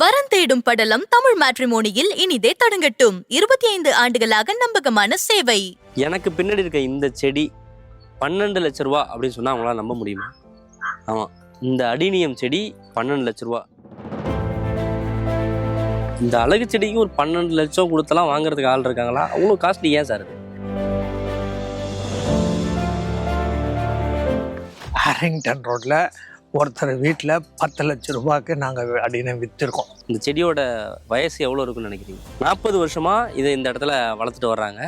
வரன் தேடும் படலம் தமிழ் மேட்ரிமோனியில் இனிதே தொடங்கட்டும். இருபத்தி ஐந்து ஆண்டுகளாக நம்பகமான சேவை. எனக்கு பின்னாடி இருக்க இந்த செடி பன்னெண்டு லட்ச ரூபா அப்படின்னு சொன்னா அவங்களால நம்ப முடியுமா? ஆமா. இந்த அடினியம் செடி பன்னெண்டு லட்ச ரூபா. இந்த அழகு செடிக்கு ஒரு பன்னெண்டு லட்சம் கொடுத்தலாம் வாங்குறதுக்கு ஆள் இருக்காங்களா? அவ்வளோ காஸ்ட்லி ஏன் சார் இது ஹாரிங்டன் ரோட்டில் ஒருத்தர் வீட்டில் பத்து லட்ச ரூபாய்க்கு நாங்கள் அப்படின்னு விற்றுருக்கோம் இந்த செடியோட வயசு எவ்வளோ இருக்குன்னு நினைக்கிறீங்க? நாற்பது வருஷமா இதை இந்த இடத்துல வளர்த்துட்டு வர்றாங்க.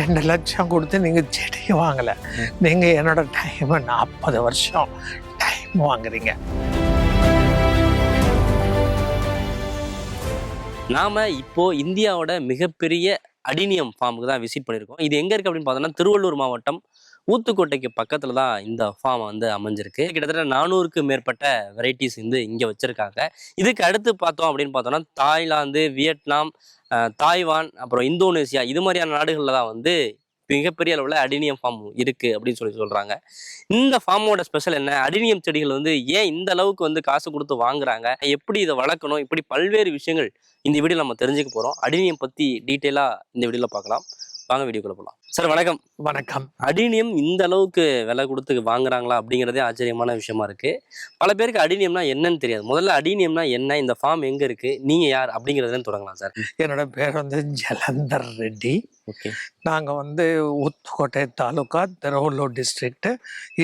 ரெண்டு லட்சம் கொடுத்து நீங்கள் செடியை வாங்கலை. நீங்கள் என்னோட டைமை நாற்பது வருஷம் டைம் வாங்குறீங்க. நாம இப்போ இந்தியாவோட மிகப்பெரிய அடினியம் ஃபார்முக்கு தான் விசிட் பண்ணியிருக்கோம். இது எங்கே இருக்குது அப்படின்னு பார்த்தோம்னா திருவள்ளூர் மாவட்டம் ஊத்துக்கோட்டைக்கு பக்கத்தில் தான் இந்த ஃபார்ம் வந்து அமைஞ்சிருக்கு. கிட்டத்தட்ட நானூறுக்கு மேற்பட்ட வெரைட்டிஸ் வந்து இங்கே வச்சுருக்காங்க. இதுக்கு அடுத்து பார்த்தோம் அப்படின்னு பார்த்தோம்னா தாய்லாந்து வியட்நாம் தாய்வான் அப்புறம் இந்தோனேசியா இது மாதிரியான நாடுகளில் தான் வந்து மிகப்பெரிய அளவில் அடினியம் ஃபார்ம் இருக்கு அப்படின்னு சொல்லி சொல்றாங்க. இந்த ஃபார்மோட ஸ்பெஷல் என்ன? அடினியம் செடிகள் வந்து ஏன் இந்த அளவுக்கு வந்து காசு கொடுத்து வாங்குறாங்க? எப்படி இதை வளர்க்கணும்? இப்படி பல்வேறு விஷயங்கள் இந்த வீடியோ நம்ம தெரிஞ்சுக்க போறோம். அடினியம் பத்தி டீட்டெயிலா இந்த வீடியோல பார்க்கலாம். வாங்க வீடியோக்குள்ள போகலாம் சார் வணக்கம். வணக்கம். அடினியம் இந்த அளவுக்கு விலை கொடுத்து வாங்குறாங்களா அப்படிங்கிறதே ஆச்சரியமான விஷயமா இருக்கு. பல பேருக்கு அடினியம்னா என்னன்னு தெரியாது. முதல்ல அடினியம்னா என்ன? இந்த ஃபார்ம் எங்க இருக்கு? நீங்க யார்? அப்படிங்கறதுல தொடங்கலாம் சார். என்னோட பேர் வந்து ஜலந்தர் ரெட்டி. ஓகே. நாங்கள் வந்து ஊத்துக்கோட்டை தாலுக்கா திருவள்ளூர் டிஸ்ட்ரிக்ட்டு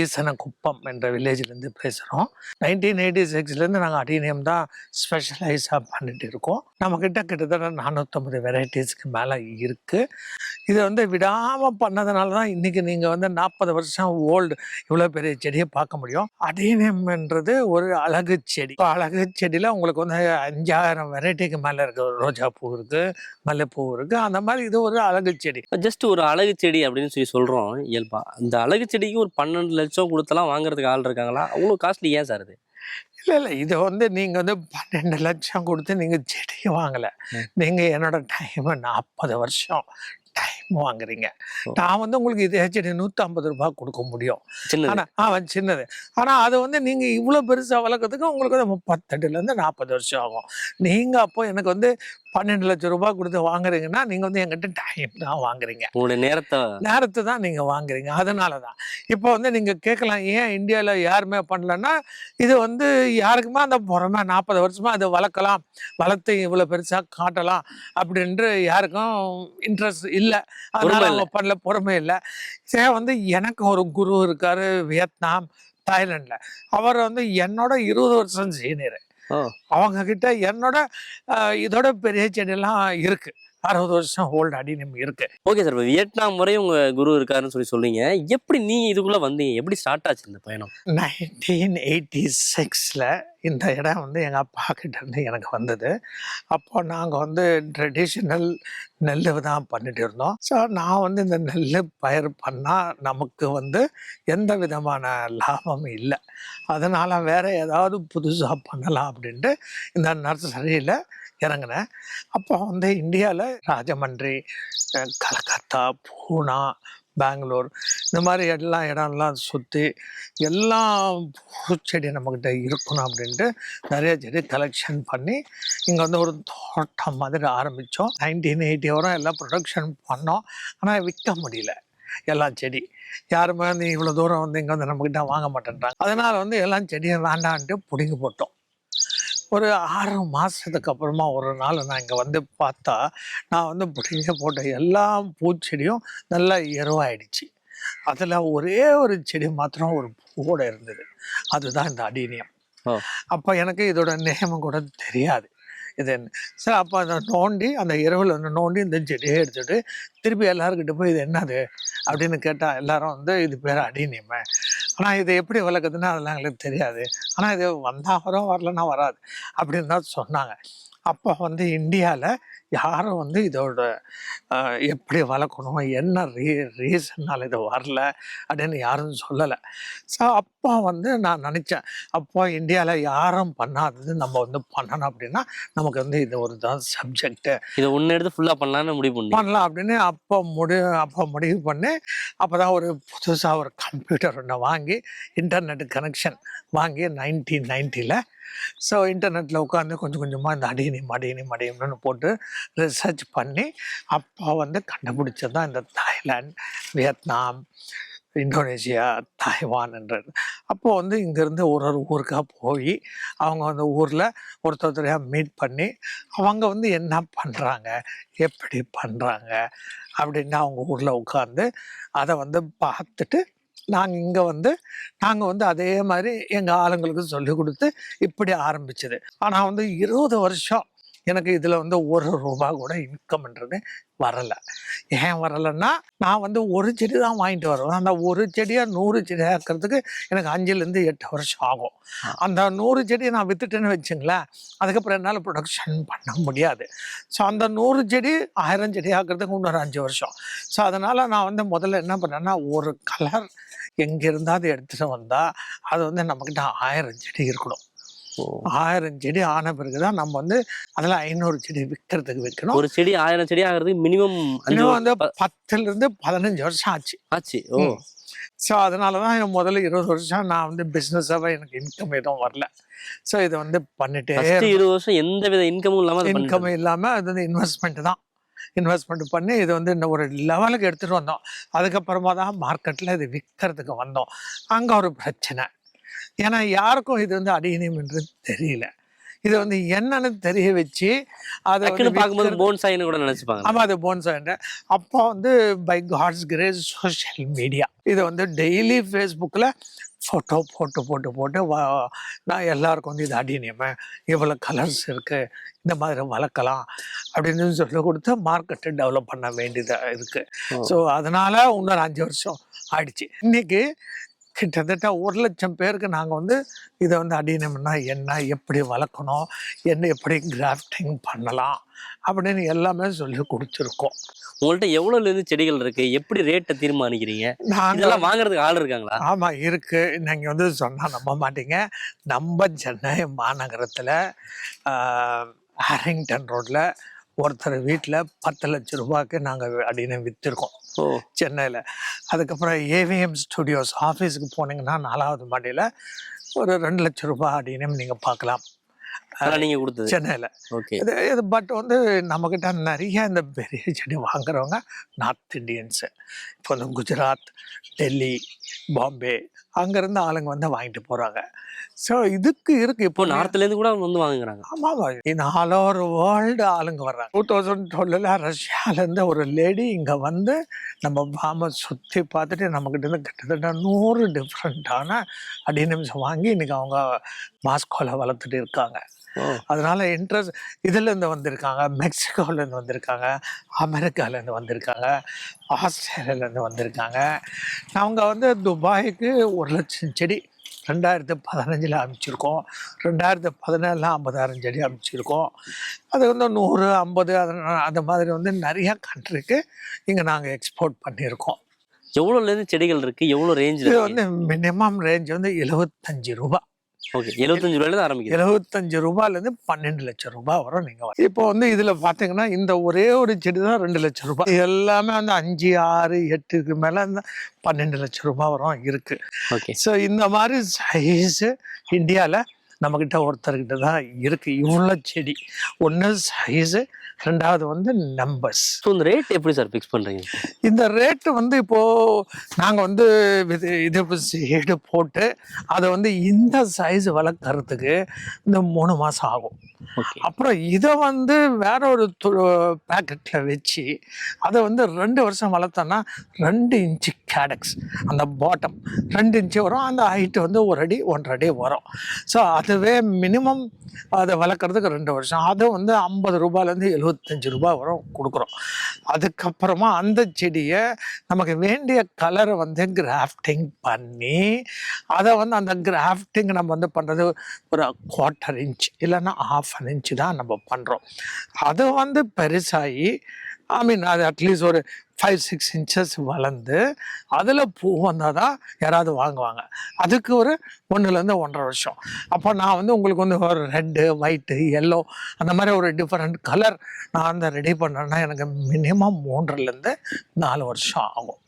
ஈசனகுப்பம் என்ற வில்லேஜ்லேருந்து பேசுகிறோம் நைன்டீன் எயிட்டி சிக்ஸ்லேருந்து நாங்கள் அடினியம் தான் ஸ்பெஷலைஸாக பண்ணிட்டு இருக்கோம். நம்மக்கிட்ட கிட்டத்தட்ட நானூற்றம்பது வெரைட்டிஸ்க்கு மேலே இருக்குது இதை வந்து விடாமல் பண்ணதுனால தான் இன்றைக்கி நீங்கள் வந்து நாற்பது வருஷம் ஓல்டு இவ்வளோ பெரிய செடியை பார்க்க முடியும். அடினியம்ன்றது ஒரு அழகு செடி. இப்போ அழகு செடியில் உங்களுக்கு வந்து அஞ்சாயிரம் வெரைட்டிக்கு மேலே இருக்குது ரோஜா பூ இருக்குது மல்லிகைப்பூ இருக்குது அந்த மாதிரி இது ஒரு அழகு செடி. ஜஸ்ட் ஒரு அழகு செடி அப்படின்னு சொல்லி சொல்றோம் இயல்பா. இந்த அழகு செடிக்கு ஒரு பன்னெண்டு லட்சம் கொடுத்தலாம் வாங்குறதுக்கு ஆள் இருக்காங்களா? அவ்வளோ காஸ்ட்லி ஏன் சார் இது இல்லை இல்லை. இது வந்து நீங்கள் வந்து பன்னெண்டு லட்சம் கொடுத்து நீங்கள் செடியை வாங்கலை. நீங்கள் என்னோட டைமை நாற்பது வருஷம் டைம் வாங்குறீங்க. நான் வந்து உங்களுக்கு இதே செடி நூற்றம்பது ரூபாய் கொடுக்க முடியும். சின்னது. ஆனால் அவன் சின்னது. ஆனால் அது வந்து நீங்கள் இவ்வளோ பெருசாக வளர்க்கறதுக்கு உங்களுக்கு வந்து முப்பத்தெட்டுலேருந்து நாற்பது வருஷம் ஆகும். நீங்கள் அப்போ எனக்கு வந்து பன்னெண்டு லட்சம் ரூபாய் கொடுத்து வாங்குறீங்கன்னா நீங்கள் வந்து என்கிட்ட டைம் தான் வாங்குறீங்க. உங்களுடைய நேரத்தை நேரத்தை தான் நீங்கள் வாங்குறீங்க. அதனால தான். இப்போ வந்து நீங்கள் கேட்கலாம் ஏன் இந்தியாவில் யாருமே பண்ணலன்னா இது வந்து யாருக்குமே அந்த பொறாம நாற்பது வருஷமா அதை வளர்க்கலாம் வளர்த்து இவ்வளோ பெருசாக காட்டலாம் அப்படின்ட்டு யாருக்கும் இன்ட்ரெஸ்ட் இல்லை. அதனால பொறுமை அவங்க பண்ணல. பொறுமை இல்லை. சே வந்து எனக்கு ஒரு குரு இருக்காரு வியட்நாம் தாய்லாண்டில் அவர் வந்து என்னோட இருபது வருஷம் சீனியர். அவங்க கிட்ட என்னோட இதோட பெரிய செடியெல்லாம் இருக்கு. அறுபது வருஷம் ஓல்டு அடினம் இருக்கு. ஓகே சார் இப்போ வியட்நாம் வரை உங்க குரு இருக்காருன்னு சொல்லி சொல்றீங்க. எப்படி நீங்க இதுக்குள்ள வந்தீங்க? எப்படி ஸ்டார்ட் ஆச்சு இந்த பயணம்? நைன்டீன் எயிட்டி சிக்ஸில் இந்த இடம் வந்து எங்கள் அப்பா கிட்ட இருந்து எனக்கு வந்தது. அப்போ நாங்கள் வந்து ட்ரெடிஷ்னல் நெல் தான் பண்ணிட்டு இருந்தோம். ஸோ நான் வந்து இந்த நெல் பயிர் பண்ணால் நமக்கு வந்து எந்த விதமான லாபமும் இல்லை. அதனால் வேற ஏதாவது புதுசாக பண்ணலாம் அப்படின்ட்டு இந்த நர்சரியில் இறங்கினேன் அப்போ வந்து இந்தியாவில் ராஜமன்றி கலகத்தா பூனா பெங்களூர் இந்த மாதிரி எல்லா இடம்லாம் சுற்றி எல்லா பூச்செடி நம்மக்கிட்ட இருக்கணும் அப்படின்ட்டு நிறைய செடி கலெக்ஷன் பண்ணி இங்கே வந்து ஒரு தோட்டம் மாதிரி ஆரம்பித்தோம் நைன்டீன் எயிட்டி வரும் எல்லாம் ப்ரொடக்ஷன் பண்ணோம். ஆனால் விற்க முடியல எல்லா செடி. யாருமே வந்து இவ்வளோ தூரம் வந்து இங்கே வந்து நம்மக்கிட்ட வாங்க மாட்டேன்றாங்க. அதனால் வந்து எல்லாம் செடியை வேண்டான்ட்டு பிடுங்கி போட்டோம். ஒரு ஆறு மாதத்துக்கு அப்புறமா ஒரு நாள் நான் இங்கே வந்து பார்த்தா நான் வந்து பிடிங்க போட்ட எல்லா பூச்செடியும் நல்லா எருவாயிடுச்சு. அதில் ஒரே ஒரு செடி மாத்திரம் ஒரு பூவோட இருந்தது. அதுதான் இந்த அடீனியம். ஓ. அப்போ எனக்கு இதோட நேமம் கூட தெரியாது. இது என்ன? சரி அப்போ அதை நோண்டி அந்த இரவில் வந்து நோண்டி இந்த செடியை எடுத்துட்டு திருப்பி எல்லாருக்கிட்ட போய் இது என்னது? அப்படின்னு கேட்டால் எல்லாரும் வந்து இது பேர் அடீனியமே. ஆனால் இது எப்படி விளக்குதுன்னா அதெல்லாம் எங்களுக்கு தெரியாது. ஆனால் இது வந்தால் வரும் வரலன்னா வராது. அப்படின்னு தான் சொன்னாங்க. அப்போ வந்து இந்தியாவில் யாரும் வந்து இதோட எப்படி வளர்க்கணும் என்ன ரீ ரீசன்னால் இது வரல அப்படின்னு யாரும் சொல்லலை. ஸோ அப்போ வந்து நான் நினச்சேன் அப்போ இந்தியாவில் யாரும் பண்ணாதது நம்ம வந்து பண்ணணும் அப்படின்னா நமக்கு வந்து இது ஒரு தான் சப்ஜெக்ட் இதை ஒன்னு எடுத்து ஃபுல்லா பண்ணலாம்னு முடிவு பண்ணி பண்ணலாம் அப்படின்னு அப்போ முடி அப்போ முடிவு பண்ணி அப்போ தான் ஒரு புதுசாக ஒரு கம்ப்யூட்டர் ஒன்று வாங்கி இன்டர்நெட் கனெக்ஷன் வாங்கி நைன்டீன் நைன்ட்டியில் ஸோ இன்டர்நெட்டில் உட்காந்து கொஞ்சம் கொஞ்சமாக இந்த அடினி மடினி மடியம்னு போட்டு ரிசர்ச் பண்ணி அப்போ வந்து கண்டுபிடிச்சது தான் இந்த தாய்லாந்து வியட்நாம் இந்தோனேஷியா தாய்வான்ன்றது அப்போது வந்து இங்கேருந்து ஒரு ஒரு ஊருக்காக போய் அவங்க அந்த ஊரில் ஒருத்தர் ஒருத்தரையாக மீட் பண்ணி அவங்க வந்து என்ன பண்ணுறாங்க எப்படி பண்ணுறாங்க அப்படின்னு அவங்க ஊரில் உட்காந்து அதை வந்து பார்த்துட்டு நாங்கள் இங்கே வந்து நாங்கள் வந்து அதே மாதிரி எங்கள் ஆளுங்களுக்கு சொல்லி கொடுத்து இப்படி ஆரம்பிச்சது. ஆனால் வந்து இருபது வருஷம் எனக்கு இதில் வந்து ஒரு ரூபா கூட இன்கம்ன்றது வரலை. ஏன் வரலைன்னா நான் வந்து ஒரு செடி தான் வாங்கிட்டு வருவேன். அந்த ஒரு செடியை நூறு செடி ஆக்கிறதுக்கு எனக்கு அஞ்சுலேருந்து எட்டு வருஷம் ஆகும். அந்த நூறு செடியை நான் வித்துட்டேன்னு வச்சுங்களேன் அதுக்கப்புறம் என்னால் ப்ரொடக்ஷன் பண்ண முடியாது. ஸோ அந்த நூறு செடி ஆயிரம் செடி ஆக்கிறதுக்கு இன்னொரு அஞ்சு வருஷம். ஸோ அதனால் நான் வந்து முதல்ல என்ன பண்ணேன்னா ஒரு கலர் எங்கே இருந்தாவது எடுத்துகிட்டு வந்தால் அது வந்து நம்மக்கிட்ட ஆயிரம் செடி இருக்கணும். ஆயிரம் செடி ஆன பிறகு தான் நம்ம வந்து அதில் ஐநூறு செடி விற்கிறதுக்கு விற்கணும் ஒரு செடி ஆயிரம் செடி ஆகிறதுக்கு மினிமம் இன்னும் வந்து ப- பத்துலேருந்து பதினஞ்சு வருஷம் ஆச்சு. ஆச்சு. ஓ. ஸோ அதனால தான் முதல்ல இருபது வருஷம் நான் வந்து பிஸ்னஸாகவே எனக்கு இன்கம் எதுவும் வரல. ஸோ இதை வந்து பண்ணிட்டே இருபது வருஷம் எந்த வித இன்கமும் இல்லாம அதை இன்கம் இல்லாமல் அது வந்து இன்வெஸ்ட்மெண்ட் தான். இன்வெஸ்ட்மெண்ட் பண்ணி இது வந்து இந்த ஒரு லெவலுக்கு எடுத்துகிட்டு வந்தோம். அதுக்கப்புறமா தான் மார்க்கெட்டில் இது விற்கிறதுக்கு வந்தோம். அங்கே ஒரு பிரச்சனை. ஏன்னா யாருக்கும் இது வந்து அடியணியம் என்று தெரியல. இது வந்து என்னன்னு தெரிய வச்சு அதை பார்க்கும்போது விற்கிறது- போன்சாயின்னு கூட நினைச்சுப்பாங்க. ஆமாம் அது போன்சாயின்ற அப்போ வந்து by God's grace social media இதை வந்து டெய்லி ஃபேஸ்புக்கில் ஃபோட்டோ போட்டு போட்டு போட்டு நான் எல்லாருக்கும் வந்து இது அடிநியம இவ்வளோ கலர்ஸ் இருக்குது இந்த மாதிரி வளர்க்கலாம் அப்படின்னு சொல்லி கொடுத்து மார்க்கெட்டை டெவலப் பண்ண வேண்டியதாக இருக்குது. ஸோ அதனால் இன்னொரு அஞ்சு வருஷம் ஆயிடுச்சு. இன்னைக்கு கிட்டத்தட்ட ஒரு லட்சம் பேருக்கு நாங்கள் வந்து இதை வந்து அடினம்னா என்ன எப்படி வளர்க்கணும் என்ன எப்படி கிராஃப்டிங் பண்ணலாம் அப்படின்னு எல்லாமே சொல்லி கொடுத்துருக்கோம். உங்கள்ட்ட எவ்வளவுல இருந்து செடிகள் இருக்கு? எப்படி ரேட்டை தீர்மானிக்கிறீங்க? இதெல்லாம் வாங்குறதுக்கு ஆள் இருக்காங்களா? ஆமாம் இருக்கு. நீங்கள் வந்து சொன்னால் நம்ப மாட்டீங்க. நம்ம சென்னை மாநகரத்தில் ஹாரிங்டன் ரோட்டில் ஒருத்தர் வீட்டில் பத்து லட்ச ரூபாய்க்கு நாங்கள் அடினு விற்றுருக்கோம் சென்னையில். அதுக்கப்புறம் ஏவிஎம் ஸ்டுடியோஸ் ஆஃபீஸுக்கு போனீங்கன்னா நாலாவது மாடியில் ஒரு ரெண்டு லட்ச ரூபாய் அப்படின்னு நீங்கள் பார்க்கலாம். அதெல்லாம் நீங்க கொடுத்தது. சென்னையில். ஓகே. இது இது பட் வந்து நம்மக்கிட்ட நிறைய இந்த பெரிய செடி வாங்குறவங்க நார்த் இந்தியன்ஸு. இப்போ வந்து குஜராத் டெல்லி பாம்பே அங்கேருந்து ஆளுங்க வந்து வாங்கிட்டு போகிறாங்க ஸோ இதுக்கு இருக்கு இப்போ இப்போ நார்த்ல இருந்து கூட வந்து வாங்குறாங்க. ஆமாம் இன் ஆல் ஓவர் வேர்ல்டு ஆளுங்க வர்றாங்க. டூ தௌசண்ட் டுவெல்ல ரஷ்யாவிலேருந்து ஒரு லேடி இங்கே வந்து நம்ம பாமை சுற்றி பார்த்துட்டு நம்மக்கிட்ட கிட்டத்தட்ட நூறு டிஃப்ரெண்ட்டான அடினிம்ஸ் வாங்கி இன்னைக்கு அவங்க மாஸ்கோவில் வளர்த்துட்டு இருக்காங்க. அதனால இன்ட்ரெஸ்ட் இதுலேருந்து வந்திருக்காங்க மெக்சிகோலேருந்து வந்திருக்காங்க அமெரிக்காலேருந்து வந்திருக்காங்க ஆஸ்திரேலியாலேருந்து வந்திருக்காங்க. அவங்க வந்து துபாய்க்கு ஒரு லட்சம் செடி ரெண்டாயிரத்து பதினஞ்சில் அமைச்சிருக்கோம் ரெண்டாயிரத்து பதினேழில் ஐம்பதாயிரம் செடி அமைச்சிருக்கோம் அது வந்து நூறு ஐம்பது அந்த மாதிரி வந்து நிறைய கண்ட்ரிக்கு இங்கே நாங்கள் எக்ஸ்போர்ட் பண்ணியிருக்கோம். எவ்வளவுல இருந்து செடிகள் இருக்கு? எவ்வளவு ரேஞ்சில் இது வந்து மினிமம் ரேஞ்ச் வந்து எழுபத்தஞ்சு ரூபா. ஓகே எழுபத்தஞ்சு ரூபாயில இருந்து ஆரம்பிக்குது. எழுபத்தஞ்சு ரூபாயிலேருந்து பன்னெண்டு லட்சம் ரூபாய் வரும் நீங்கள் இப்போ வந்து இதில் பார்த்தீங்கன்னா இந்த ஒரே ஒரு செடி தான் ரெண்டு லட்சம் ரூபாய். எல்லாமே வந்து அஞ்சு ஆறு எட்டுக்கு மேலே பன்னெண்டு லட்சம் ரூபாய் வரும் இருக்குது ஓகே. ஸோ இந்த மாதிரி சைஸு இந்தியாவில் நம்மக்கிட்ட ஒருத்தர்கிட்ட தான் இருக்குது இவ்வளோ செடி. ஒன்று சைஸு ரெண்டாவது வந்து நம்பர்ஸ் ஸோ இந்த ரேட் எப்படி சார் ஃபிக்ஸ் பண்றீங்க? இந்த ரேட்டு வந்து இப்போது நாங்கள் வந்து இது இது சீடு போட்டு அதை வந்து இந்த சைஸ் வளர்க்கறதுக்கு இந்த மூணு மாதம் ஆகும். அப்புறம் இதை வந்து வேற ஒரு பேக்கெட்டில் வச்சு அதை வந்து ரெண்டு வருஷம் வளர்த்தோன்னா ரெண்டு இன்ச்சு கேடக்ஸ் அந்த பாட்டம் ரெண்டு இன்ச்சு வரும். அந்த ஹைட்டு வந்து ஒரு அடி ஒன்றரை அடி வரும். ஸோ அதுவே மினிமம் அதை வளர்க்குறதுக்கு ரெண்டு வருஷம். அதை வந்து ஐம்பது ரூபாயிலேருந்து எழுபத்தஞ்சு ரூபாய் வரும் கொடுக்குறோம். அதுக்கப்புறமா அந்த செடியை நமக்கு வேண்டிய கலரை வந்து கிராஃப்டிங் பண்ணி அதை வந்து அந்த கிராஃப்டிங் நம்ம வந்து பண்ணுறது ஒரு குவார்ட்டர் இன்ச் இல்லைன்னா ஹாஃப் அன் இன்ச் தான் நம்ம பண்ணுறோம் அது வந்து பெருசாகி ஐ மீன் அது அட்லீஸ்ட் ஒரு ஃபைவ் சிக்ஸ் இன்ச்சஸ் வளர்ந்து அதில் பூ வந்தால் தான் யாராவது வாங்குவாங்க. அதுக்கு ஒரு ஒன்றுலேருந்து ஒன்றரை வருஷம். அப்போ நான் வந்து உங்களுக்கு வந்து ஒரு ரெட்டு ஒயிட்டு எல்லோ அந்த மாதிரி ஒரு டிஃப்ரெண்ட் கலர் நான் அந்த ரெடி பண்ணேன்னா எனக்கு மினிமம் மூன்றுலேருந்து நாலு வருஷம் ஆகும்.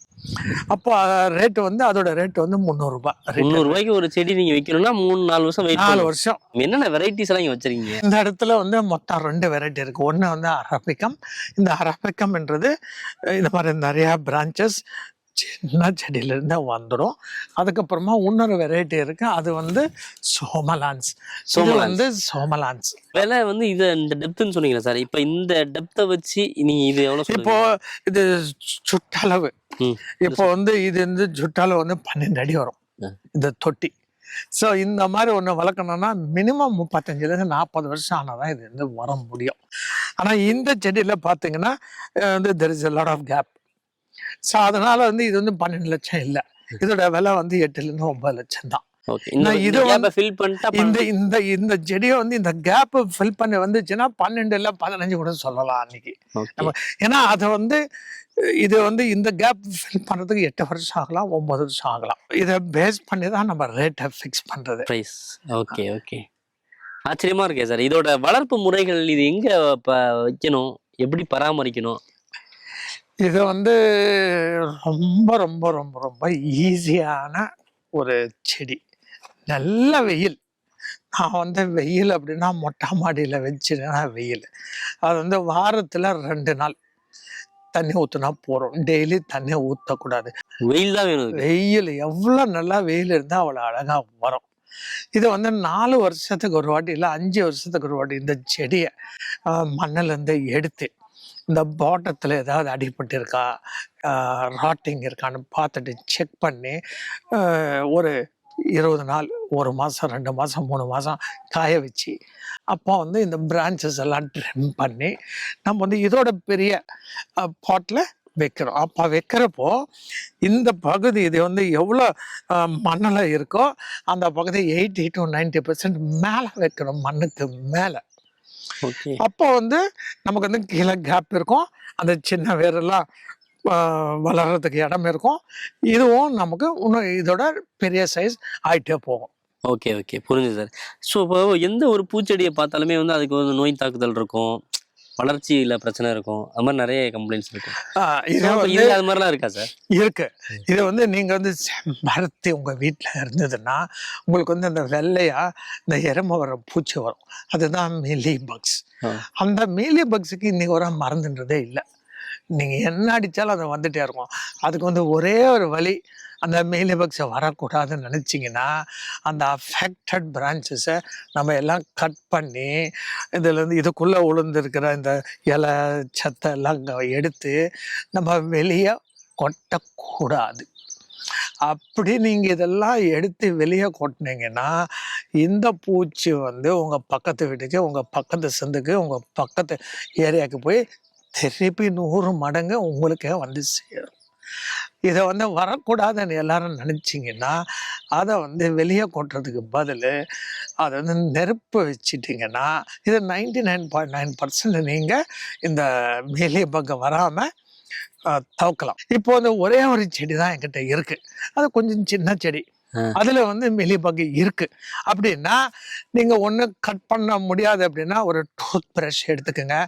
அப்போ ரேட்டு வந்து அதோட ரேட் வந்து முந்நூறுரூபா முந்நூறு ரூபாய்க்கு ஒரு செடி நீங்க வைக்கணும்னா மூணு நாலு வருஷம் வெயிட் நாலு வருஷம். என்னென்ன வெரைட்டிஸ் எல்லாம் வச்சிருக்கீங்க? இந்த இடத்துல வந்து மொத்தம் ரெண்டு வெரைட்டி இருக்குது ஒன்று வந்து அரபிக்கம் இந்த அரபிக்கம்ன்றது இந்த மாதிரி நிறையா பிரான்ச்சஸ் சின்ன செடியிலேருந்து வந்துடும் அதுக்கப்புறமா இன்னொரு வெரைட்டி இருக்கு. அது வந்து சோமலான்ஸ் இது சோமலான்ஸ். வந்து சோமலான்ஸ் விலை வந்து இது இந்த டெப்த்னு சொன்னீங்களா சார் இப்போ இந்த டெப்த்தை வச்சு நீங்க இது எவ்வளவு இப்போ இது சுற்றளவு ம். இப்போ வந்து இது வந்து சுற்றளவு வந்து பன்னெண்டு அடி வரும். இந்த தொட்டி. ஸோ இந்த மாதிரி ஒன்று வளர்க்கணும்னா மினிமம் முப்பத்தஞ்சுலேருந்து நாற்பது வருஷம் ஆனால் தான் இது வந்து வர முடியும். ஆனால் இந்த செடியில் பார்த்தீங்கன்னா வந்து there is a lot of gap so அதனால வந்து இது வந்து பன்னெண்டு லட்சம் இல்லை. இதோட விலை வந்து எட்டுலேருந்து ஒன்பது லட்சம் தான் இந்த இது இந்த இந்த இந்த செடியை வந்து இந்த கேப் ஃபில் பண்ணி வந்துச்சுன்னா பன்னெண்டு இல்லை பதினஞ்சு கூட சொல்லலாம் அன்னைக்கு. நம்ம ஏன்னா அதை வந்து இது வந்து இந்த கேப் ஃபில் பண்ணுறதுக்கு எட்டு வருஷம் ஆகலாம் ஒன்பது வருஷம் ஆகலாம். இதை பேஸ் பண்ணி தான் நம்ம ரேட்டை ஃபிக்ஸ் பண்ணுறது ப்ரைஸ் ஓகே ஓகே ஆச்சரியமா இருக்கே சார் இதோட வளர்ப்பு முறைகள் இது எங்க வைக்கணும்? எப்படி பராமரிக்கணும்? இது வந்து ரொம்ப ரொம்ப ரொம்ப ரொம்ப ஈஸியான ஒரு செடி. நல்ல வெயில். நான் வந்து வெயில் அப்படின்னா மொட்டை மாடியில் வச்சுனா வெயில். அது வந்து வாரத்தில் ரெண்டு நாள் தண்ணி ஊற்றினா போகிறோம் டெய்லி தண்ணி ஊற்றக்கூடாது வெயில் தான் வேணும். வெயில் எவ்வளோ நல்லா வெயில் இருந்தால் அவ்வளோ அழகாக வரும். இது வந்து நாலு வருஷத்துக்கு ஒரு வாட்டி இல்லை அஞ்சு வருஷத்துக்கு ஒரு வாட்டி இந்த செடியை மண்ணிலேருந்து எடுத்து இந்த பாட்டத்தில் ஏதாவது அடிபட்டு இருக்கா? ராட்டிங் இருக்கான்னு பார்த்துட்டு செக் பண்ணி ஒரு இருபது நாள் ஒரு மாதம் ரெண்டு மாதம் மூணு மாதம் காய வச்சு அப்போ வந்து இந்த பிரான்ச்சஸ் எல்லாம் ட்ரிம் பண்ணி நம்ம வந்து இதோட பெரிய பாட்டில் வைக்கிறோம். அப்போ வைக்கிறப்போ இந்த பகுதி இது வந்து எவ்வளோ மண்ணில் இருக்கோ அந்த பகுதி எயிட்டி டு நைன்டி பர்சன்ட் மேலே வைக்கணும் மண்ணுக்கு மேலே. அப்போ வந்து நமக்கு வந்து கீழே கேப் இருக்கும். அந்த சின்ன வேரெல்லாம் ஆஹ், வளர்றதுக்கு இடம் இருக்கும். இதுவும் நமக்கு இன்னும் இதோட பெரிய சைஸ் ஆயிட்டே போகும். Okay okay. புரிஞ்சுது சார். ஸோ இப்போ எந்த ஒரு பூச்செடியை பார்த்தாலுமே வந்து அதுக்கு வந்து நோய் தாக்குதல் இருக்கும். வளர்ச்சியில பிரச்சனை இருக்கும். அது மாதிரி நிறைய கம்ப்ளைண்ட்ஸ் இது இது அது மாதிரிலாம் இருக்கா சார் இருக்கு. இது வந்து நீங்க வந்து செம்பருத்தி உங்க வீட்ல இருந்ததுன்னா உங்களுக்கு வந்து அந்த வெள்ளையா இந்த எருமை வர பூச்சி வரும். அதுதான் மீலி பக்ஸ். அந்த மீலி பக்ஸுக்கு இன்னைக்கு வர மறந்துன்றதே இல்லை. நீங்க என்ன அடிச்சாலும் அது வந்துட்டே இருக்கும். அதுக்கு வந்து ஒரே ஒரு வழி அந்த மீலி வரக்கூடாதுன்னு நினச்சிங்கன்னா அந்த அஃபெக்டட் பிரான்ச்சஸை நம்ம எல்லாம் கட் பண்ணி இதுலேருந்து இதுக்குள்ளே உளுந்துருக்கிற இந்த இலை சத்தை எல்லாம் எடுத்து நம்ம வெளியே கொட்டக்கூடாது. அப்படி நீங்கள் இதெல்லாம் எடுத்து வெளியே கொட்டினீங்கன்னா இந்த பூச்சி வந்து உங்கள் பக்கத்து வீட்டுக்கு உங்கள் பக்கத்து சந்துக்கு உங்கள் பக்கத்து ஏரியாவுக்கு போய் திருப்பி நூறு மடங்கு உங்களுக்கே வந்து சேரும். இதை வந்து வரக்கூடாதுன்னு எல்லாரும் நினச்சிங்கன்னா அதை வந்து வெளியே கொட்டுறதுக்கு பதில் அதை வந்து நெருப்பு வச்சிட்டிங்கன்னா இது ninety nine point nine percent நீங்கள் இந்த மேலே பக்கம் வராமல் தவக்கலாம். இப்போ வந்து ஒரே ஒரு செடி தான் என்கிட்ட இருக்குது அது கொஞ்சம் சின்ன செடி. அதுல வந்து மெலிபகு இருக்கு. அப்படின்னா நீங்க ஒண்ணு கட் பண்ண முடியாது அப்படின்னா ஒரு டூத் பிரஷ் எடுத்துக்கோங்க.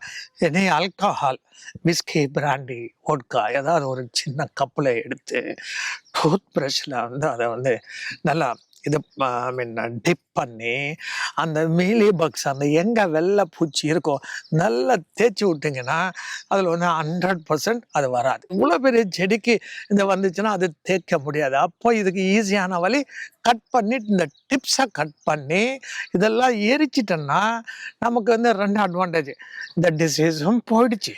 இனி ஆல்கஹால் விஸ்கி பிராண்டி ஒட்கா ஏதாவது ஒரு சின்ன கப்பில் எடுத்து டூத் பிரஷ்ல வந்து அதை வந்து நல்லா இது ஐ மீன் டிப் பண்ணி அந்த மீலி பக்ஸ் அந்த எங்கே வெள்ளை பூச்சி இருக்கோ நல்லா தேய்ச்சி விட்டிங்கன்னா அதில் வந்து ஹண்ட்ரட் பர்சன்ட் அது வராது. இவ்வளோ பெரிய செடிக்கு இந்த வந்துச்சுன்னா அது தேய்க்க முடியாது. அப்போ இதுக்கு ஈஸியான வழி கட் பண்ணி இந்த டிப்ஸை கட் பண்ணி இதெல்லாம் எரிச்சிட்டோன்னா நமக்கு வந்து ரெண்டு அட்வான்டேஜ் இந்த டிசீஸும் போயிடுச்சு.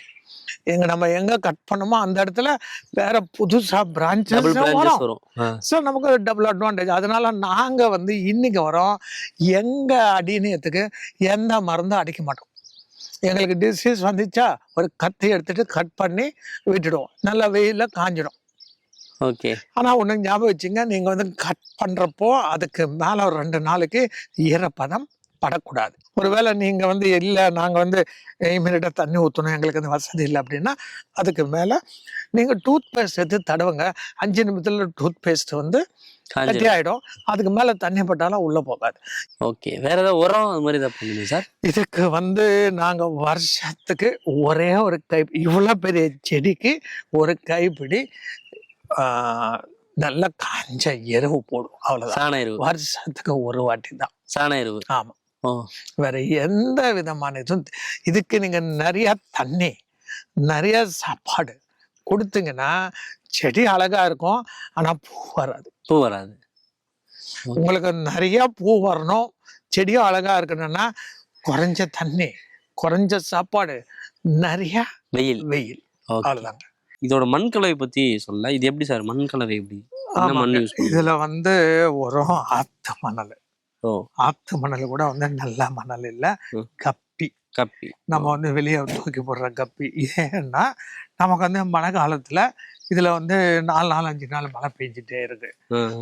எங்க நம்ம எங்க கட் பண்ணோமோ அந்த இடத்துல வேற புதுசா பிரான்ச்சஸ் வரும். ஸோ நமக்கு டபுள் அட்வான்டேஜ் அதனால நாங்க வந்து இன்னைக்கு வரோம். எங்க அடிநயத்துக்கு எந்த மருந்தும் அடிக்க மாட்டோம். எங்களுக்கு டிசீஸ் வந்துச்சா ஒரு கத்தி எடுத்துட்டு கட் பண்ணி விட்டுடுவோம். நல்ல வெயில்ல காஞ்சிடும். ஓகே. ஆனா ஒண்ணு ஞாபகம் வச்சுங்க நீங்க வந்து கட் பண்றப்போ அதுக்கு மேல ஒரு ரெண்டு நாளைக்கு ஈரப்பதம் படக்கூடாது. ஒருவேளை நீங்க வந்து இல்ல நாங்க வந்து இமீடியட்டா தண்ணி ஊற்றணும் எங்களுக்கு அந்த வசதி இல்லை அப்படின்னா அதுக்கு மேல நீங்க டூத் பேஸ்ட் எடுத்து தடவுங்க. அஞ்சு நிமிஷத்துல டூத் பேஸ்ட் வந்து கட்டி ஆயிடும். அதுக்கு மேல தண்ணி பட்டாலும் உள்ள போகாது. ஓகே. வேற ஏதாவது உரம் அது மாதிரி ஏதாவது பண்ணுங்க சார்? இதுக்கு வந்து நாங்க வருஷத்துக்கு ஒரே ஒரு கை இவ்வளவு பெரிய செடிக்கு ஒரு கைப்பிடி நல்ல காஞ்ச எருவு போடும் அவ்வளவுதான். சாண எருவு. வருஷத்துக்கு ஒரு வாட்டி தான் சாண எருவு. ஆமா. ஓ வேற எந்த விதமான இதுவும் இதுக்கு நீங்க நிறைய தண்ணி நிறைய சாப்பாடு கொடுத்தீங்கன்னா செடி அழகா இருக்கும். ஆனா பூ வராது. பூ வராது. உங்களுக்கு நிறைய பூ வரணும். செடியும் அழகா இருக்கணும்னா குறைஞ்ச தண்ணி குறைஞ்ச சாப்பாடு நிறைய வெயில். வெயில். அவ்வளவுதாங்க. இதோட மண் கலவை பத்தி சொல்ல இது எப்படி சார்? மண் கலவை எப்படி? மண் இதுல வந்து உரம் ஆத்து மணல். ஆத்து மணல் கூட வந்து நல்ல மணல் இல்ல. கப்பி. கப்பி. நம்ம வந்து வெளியே தூக்கி போடுற கப்பி. ஏன்னா நமக்கு வந்து மழை காலத்துல இதுல வந்து நாலு நாள் அஞ்சு நாள் மழை பெஞ்சிட்டே இருக்கு.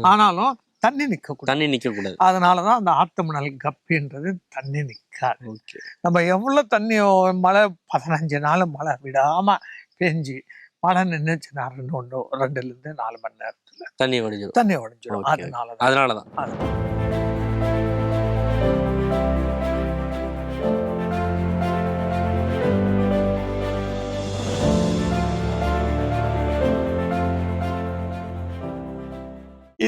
ஆனாலும் தண்ணி நிக்க கூடாது. தண்ணி நிக்க கூடாது. அதனாலதான் அந்த ஆத்து மணல் கப்பின்றது தண்ணி நிக்காது. ஓகே. நம்ம எவ்வளவு தண்ணி மழை பதினஞ்சு நாள் மழை விடாம பெஞ்சு மழை நின்றுச்சுன்னா ரெண்டு ஒன்று ரெண்டுல இருந்து நாலு மணி நேரத்துல தண்ணி வடிஞ்சிடும் தண்ணி உடஞ்சிடும். அதனாலதான்.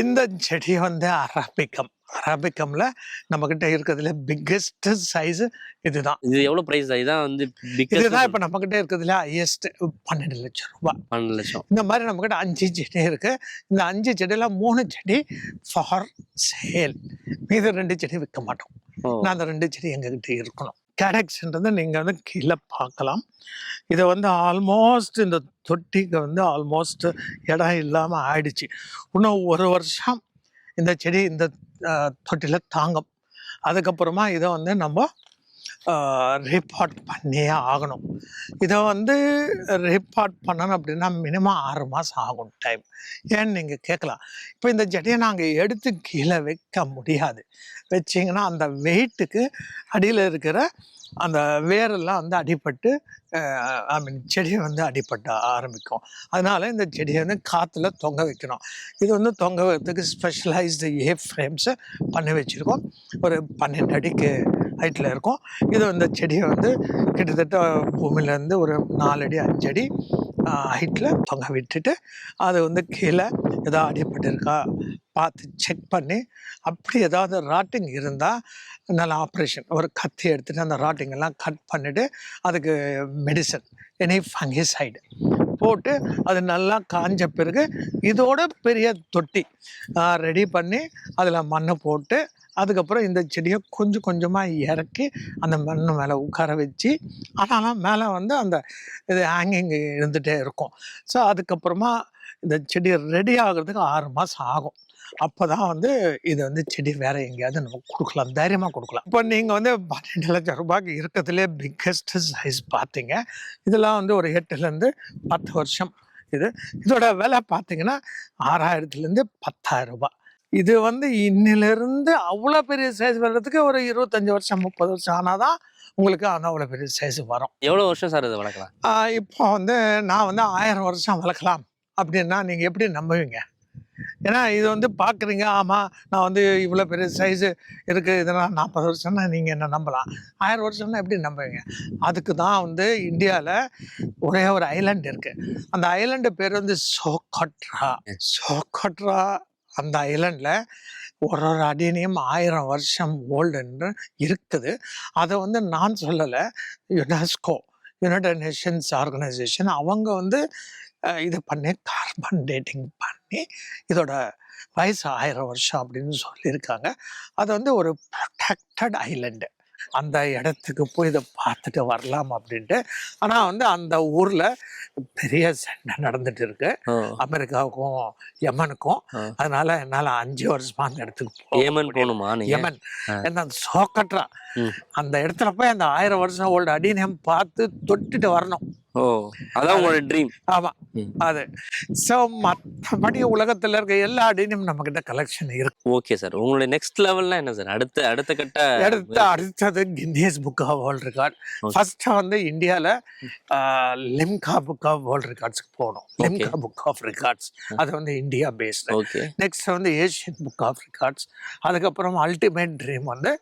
இந்த செடி வந்து அரபிக்கம். அரபிக்கம்ல நம்ம கிட்ட இருக்கிறதுல பிக்கெஸ்ட் சைஸ் இதுதான். இது எவ்வளவு பிரைஸ் இதான் வந்து இதுதான் இப்ப நம்ம கிட்ட இருக்கிறதுல ஹையஸ்ட் பன்னெண்டு லட்சம் ரூபாய் பன்னெண்டு லட்சம். இந்த மாதிரி நம்ம கிட்ட அஞ்சு செடி இருக்கு. இந்த அஞ்சு செடியில மூணு செடி ஃபார் சேல் மீது ரெண்டு செடி விற்க மாட்டோம். நான் அந்த ரெண்டு செடி எங்ககிட்ட இருக்கணும். கேடக்ஸ்ன்றது நீங்கள் வந்து கீழே பார்க்கலாம் இதை வந்து ஆல்மோஸ்ட் இந்த தொட்டிக்கு வந்து ஆல்மோஸ்ட் இடம் இல்லாமல் ஆயிடுச்சு. இன்னும் ஒரு வருஷம் இந்த செடி இந்த தொட்டியில் தாங்கும். அதுக்கப்புறமா இதை வந்து நம்ம ரீபார்ட் பண்ணியே ஆகணும். இதை வந்து ரீபார்ட் பண்ணணும் அப்படின்னா மினிமம் ஆறு மாதம் ஆகும் டைம் ஏன்னு நீங்கள் கேட்கலாம். இப்போ இந்த செடியை நாங்கள் எடுத்து கீழே வைக்க முடியாது. வச்சிங்கன்னா அந்த வெயிட்டுக்கு அடியில் இருக்கிற அந்த வேரெல்லாம் வந்து அடிபட்டு ஐ மீன் செடியை வந்து அடிபட்ட ஆரம்பிக்கும். அதனால இந்த செடியை வந்து காற்றுல தொங்க வைக்கணும். இது வந்து தொங்க வைக்கிறதுக்கு ஸ்பெஷலைஸ்டு ஏ ஃப்ரேம்ஸை பண்ணி வச்சுருக்கோம். ஒரு பன்னெண்டு அடிக்கு ஹைட்டில் இருக்கும். இது இந்த செடியை வந்து கிட்டத்தட்ட பூமியிலேருந்து ஒரு நாலடி அஞ்சடி ஹைட்டில் தொங்க விட்டுட்டு அது வந்து கீழே ஏதாவது அடிபட்டு இருக்கா பார்த்து செக் பண்ணி அப்படி ஏதாவது ராட்டிங் இருந்தால் நல்ல ஆப்ரேஷன். ஒரு கத்தி எடுத்துகிட்டு அந்த ராட்டிங் எல்லாம் கட் பண்ணிவிட்டு அதுக்கு மெடிசன் எனி ஃபங்கிசைடு போட்டு அது நல்லா காஞ்ச பிறகு இதோட பெரிய தொட்டி ரெடி பண்ணி அதில் மண்ணை போட்டு அதுக்கப்புறம் இந்த செடியை கொஞ்சம் கொஞ்சமாக இறக்கி அந்த மண் மேலே உட்கார வச்சு ஆனாலும் மேலே வந்து அந்த இது ஹேங்கிங் இருந்துகிட்டே இருக்கும். ஸோ அதுக்கப்புறமா இந்த செடி ரெடி ஆகிறதுக்கு ஆறு மாதம் ஆகும். அப்போ தான் வந்து இது வந்து செடி வேற எங்கேயாவது நம்ம கொடுக்கலாம். தைரியமாக கொடுக்கலாம். இப்போ நீங்கள் வந்து பன்னெண்டு லட்சம் ரூபாய்க்கு இருக்கிறதுலே பிக்கஸ்ட் சைஸ் பார்த்தீங்க. இதெல்லாம் வந்து ஒரு எட்டுலேருந்து பத்து வருஷம். இது இதோட விலை பார்த்தீங்கன்னா ஆறாயிரத்துலேருந்து பத்தாயிரம் ரூபாய். இது வந்து இன்னிலிருந்து அவ்வளோ பெரிய சைஸ் வர்றதுக்கு ஒரு இருபத்தஞ்சி வருஷம் முப்பது வருஷம் ஆனால் தான் உங்களுக்கு அந்த அவ்வளோ பெரிய சைஸ் வரும். எவ்வளவு வருஷம் சார் இது வளர்க்கலாம்? இப்போ வந்து நான் வந்து ஆயிரம் வருஷம் வளர்க்கலாம் அப்படின்னா நீங்கள் எப்படி நம்புவீங்க? ஏன்னா இது வந்து பார்க்குறீங்க ஆமாம் நான் வந்து இவ்வளோ பெரிய சைஸு இருக்குது இதெல்லாம் நாற்பது வருஷம்னா நீங்கள் என்ன நம்பலாம்? ஆயிரம் வருஷம்னா எப்படி நம்புவீங்க? அதுக்கு தான் வந்து இந்தியாவில் ஒரே ஒரு ஐலாண்ட் இருக்குது அந்த ஐலாண்டு பேர் வந்து சோகட்ரா. சோகட்ரா அந்த ஐலண்டில் ஒரு ஒரு அடினையும் ஆயிரம் வருஷம் ஓல்டுன்னு இருக்குது. அதை வந்து நான் சொல்லலை. யுனெஸ்கோ யுனைடெட் நேஷன்ஸ் ஆர்கனைசேஷன் அவங்க வந்து இது பண்ணி கார்பன் டேட்டிங் பண்ணி இதோட வயசு ஆயிரம் வருஷம் அப்படின்னு சொல்லியிருக்காங்க. அது வந்து ஒரு ப்ரொடெக்டட் ஐலண்டு அந்த இடத்துக்கு போய் இதை பார்த்துட்டு வரலாம் அப்படின்ட்டு ஆனால் வந்து அந்த ஊரில் பெரிய சண்டை நடந்துட்டு இருக்கு அமெரிக்காவுக்கும் யமனுக்கும். அதனால என்னால் அஞ்சு வருஷமா அந்த இடத்துக்கு முடியல. போகணுமா யமன். என்ன ம். அந்த இடத்துல போய் அந்த ஆயிரம் வருஷம் ஓல்டு அடினியம் பார்த்து தொட்டுட்டு வரணும் ஓ அதான் உங்களோட ட்ரீம் ஆமா. அது. ஸோ மற்றபடி உலகத்துல இருக்க எல்லா அடினியும் நம்ம கிட்ட கலெக்ஷன் இருக்கு. ஓகே சார் உங்களுடைய நெக்ஸ்ட் லெவல்னா என்ன சார் அடுத்த அடுத்த கட்ட அடுத்து அடுத்தது Guinness book of world record. First வந்து இந்தியாவில் லிம்கா புக் ஆஃப் வேர்ல்ட் ரெக்கார்ட்ஸ்க்கு போகணும் லிம்கா புக் ஆஃப் ரெக்கார்ட்ஸ் அது வந்து இந்தியா பேஸ்டு ஓகே நெக்ஸ்ட் வந்து ஏஷியன் புக் ஆஃப் ரெக்கார்ட்ஸ் அதுக்கப்புறம் அல்டிமேட் ட்ரீம் வந்து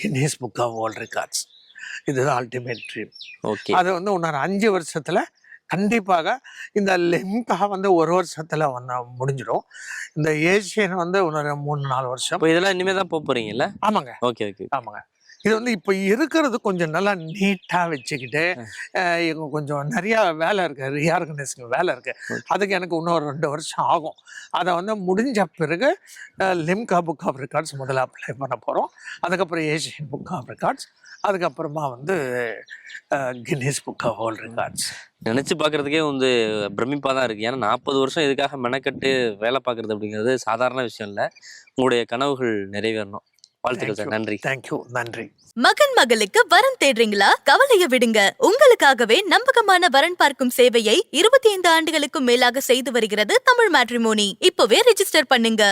Guinness book of world records இதுதான் அல்டிமேட் ட்ரீம் ஓகே அது வந்து இன்னொரு அஞ்சு வருஷத்துல கண்டிப்பாக இந்த லிம்கா வந்து ஒரு வருஷத்துல வந்து முடிஞ்சிடும். இந்த ஏஷியன் வந்து இன்னொரு மூணு நாலு வருஷம். இதெல்லாம் இனிமே தான் போக போறீங்கல்ல? ஆமாங்க. ஓகே ஓகே ஆமாங்க. இது வந்து இப்போ இருக்கிறது கொஞ்சம் நல்லா நீட்டாக வச்சுக்கிட்டு கொஞ்சம் நிறைய வேலை இருக்கு. ரீஆர்கனைசிங் வேலை இருக்கு. Okay. அதுக்கு எனக்கு இன்னொரு ரெண்டு வருஷம் ஆகும். அதை வந்து முடிஞ்ச பிறகு லிம்கா புக் ஆஃப் ரெக்கார்ட்ஸ் முதல்ல அப்ளை பண்ண போகிறோம் அதுக்கப்புறம் ஏஷியன் புக் ஆஃப் ரெக்கார்ட்ஸ் அதுக்கப்புறமா வந்து Guinness book of world records நினைச்சு பார்க்கறதுக்கே வந்து பிரமிப்பா தான் இருக்கு. ஏன்னா நாற்பது வருஷம் இதுக்காக மெனக்கட்டு வேலை பார்க்கறது அப்படிங்கிறது சாதாரண விஷயம் இல்லை. உங்களுடைய கனவுகள் நிறைவேறணும். வாழ்த்துக்கள் சார். நன்றி. தேங்க்யூ நன்றி. மகன் மகளுக்கு வரன் தேடுறீங்களா? கவலைய விடுங்க. உங்களுக்காகவே நம்பகமான வரன் பார்க்கும் சேவையை இருபத்தி ஐந்து ஆண்டுகளுக்கும் மேலாக செய்து வருகிறது தமிழ் மேட்ரிமோனி. இப்பவே ரெஜிஸ்டர் பண்ணுங்க.